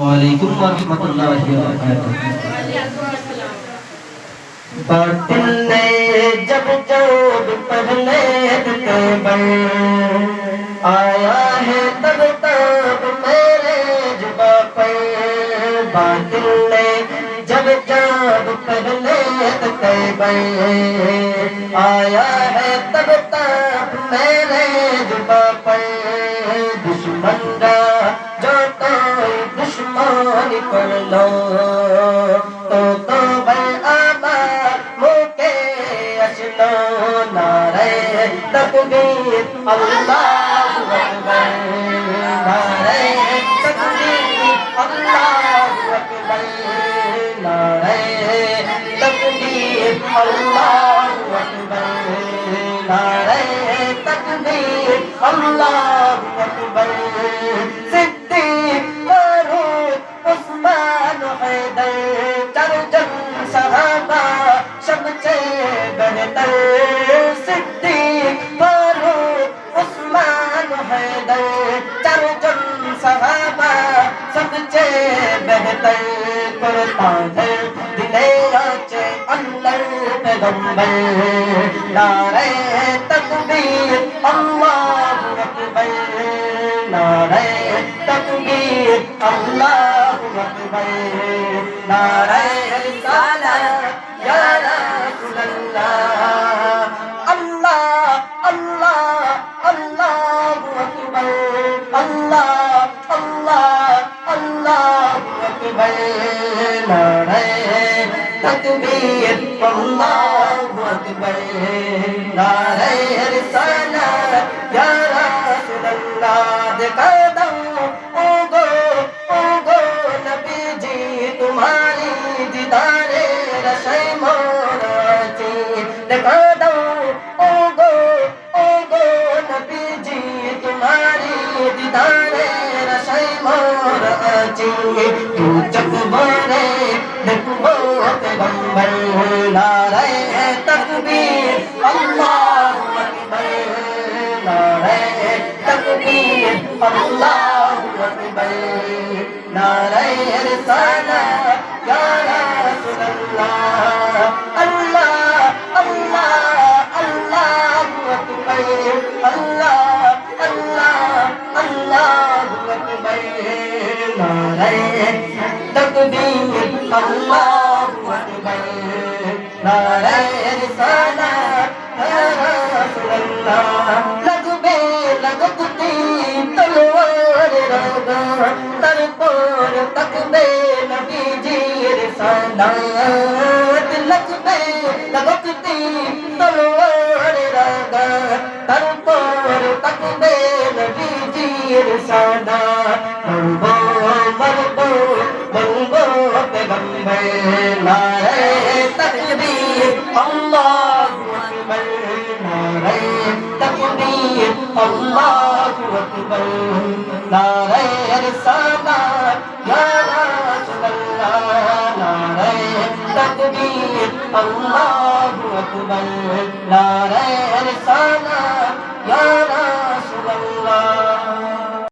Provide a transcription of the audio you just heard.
वालेकुम वरहमतुल्लाहि वबरकातुहू बातिल ने जब जोब पर आया है तब तब मेरे जुबा पर। बातिल ने जब जब पर आया है तब তকবীর আল্লাহু আকবার নারে তকবীর আল্লাহু আকবার নারে তকবীর আল্লাহু আকবার নারে তকবীর আল্লাহু আকবার সিদ্দিক ফারুক উসমান হায়দার চারজন সাহাবা সবচেয়ে বেহতর বেহতর করতাদের দিলে আছে আল্লাহর পেগম্বর নারে তকবীর আল্লাহু আকবার নারে তকবীর আল্লাহু আকবার নারে রিসালাত ইয়া রাসূলুল্লাহ দেখা দাও ওগো ওগো নবীজি তোমারি দিদারে রসাই মোরাজি দেখা দাও ওগো ওগো নবীজি তোমারি দিদারে রসাই মোরাজি তু চকবরে দেখব আল্লাহু আকবার নারে তকবীর। আল্লাহু আকবার নারে রিসালাত ইয়া রাসূলুল্লাহ আল্লাহ আল্লাহ, আল্লাহু আকবার আল্লাহ আল্লাহ, আল্লাহু আকবার নারে তকবীর আল্লাহু আকবার নারে রিসালাত ইয়া রাসূলুল্লাহ লাগবে লাগতি তলোয়ার রাগা তারপর তকবে নবীজির সালাত লাগবে লাগতি তলোয়ার তকবীর আল্লাহু আকবার নারে তকবীর আল্লাহু আকবার নারে রিসালাত ইয়া রাসূলুল্লাহ নারে তকবীর আল্লাহু আকবার নারে রিসালাত ইয়া রাসূলুল্লাহ